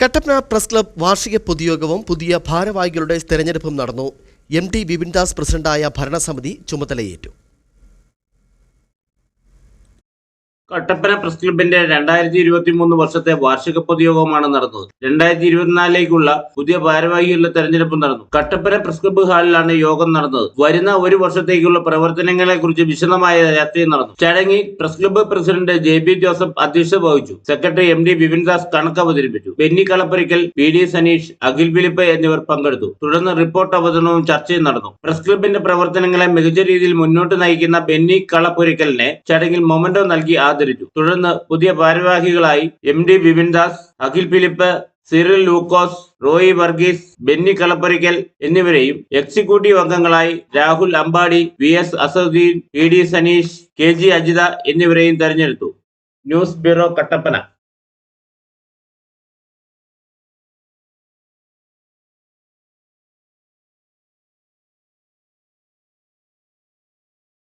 Kattappana press club വാർഷിക പൊതുയോഗവും പുതിയ ഭാരവാഹികളുടെ തെരഞ്ഞെടുപ്പും നടന്നു. എം ടി ബിപിൻദാസ് പ്രസിഡന്റായ ഭരണസമിതി ചുമതലയേറ്റു. കട്ടപ്പന പ്രസ് ക്ലബിന്റെ രണ്ടായിരത്തി ഇരുപത്തി മൂന്ന് വർഷത്തെ വാർഷിക പൊതുയോഗമാണ് നടന്നത്. രണ്ടായിരത്തി ഇരുപത്തിനാലിലേക്കുള്ള പുതിയ ഭാരവാഹികളുടെ തെരഞ്ഞെടുപ്പ് നടന്നു. കട്ടപ്പന പ്രസ് ക്ലബ് ഹാളിലാണ് യോഗം നടന്നത്. വരുന്ന ഒരു വർഷത്തേക്കുള്ള പ്രവർത്തനങ്ങളെ കുറിച്ച് വിശദമായ ചർച്ചയും നടന്നു. ചടങ്ങിൽ press club president J B Joseph അധ്യക്ഷത വഹിച്ചു. സെക്രട്ടറി എം ഡി ബിപിൻദാസ് കണക്ക് അവതരിപ്പിച്ചു. Benny Kalappurakkal P D Saneesh Akhil Philip എന്നിവർ പങ്കെടുത്തു. തുടർന്ന് റിപ്പോർട്ട് അവതരണവും ചർച്ചയും നടന്നു. പ്രസ് ക്ലബിന്റെ പ്രവർത്തനങ്ങളെ മികച്ച രീതിയിൽ മുന്നോട്ട് നയിക്കുന്ന ബെന്നി കളപ്പുരയ്ക്കലിനെ ചടങ്ങിൽ മൊമന്റോ നൽകി ആദരിച്ചു തുടർന്ന് പുതിയ ഭാരവാഹികളായി M D Bipindas Akhil Philip Cyril Lukose Roy Varghese Benny Kalappurakkal എന്നിവരെയും എക്സിക്യൂട്ടീവ് അംഗങ്ങളായി Rahul Ambadi V S Asaduddin P D Saneesh K G Ajitha എന്നിവരെയും തെരഞ്ഞെടുത്തു. News bureau Kattappana.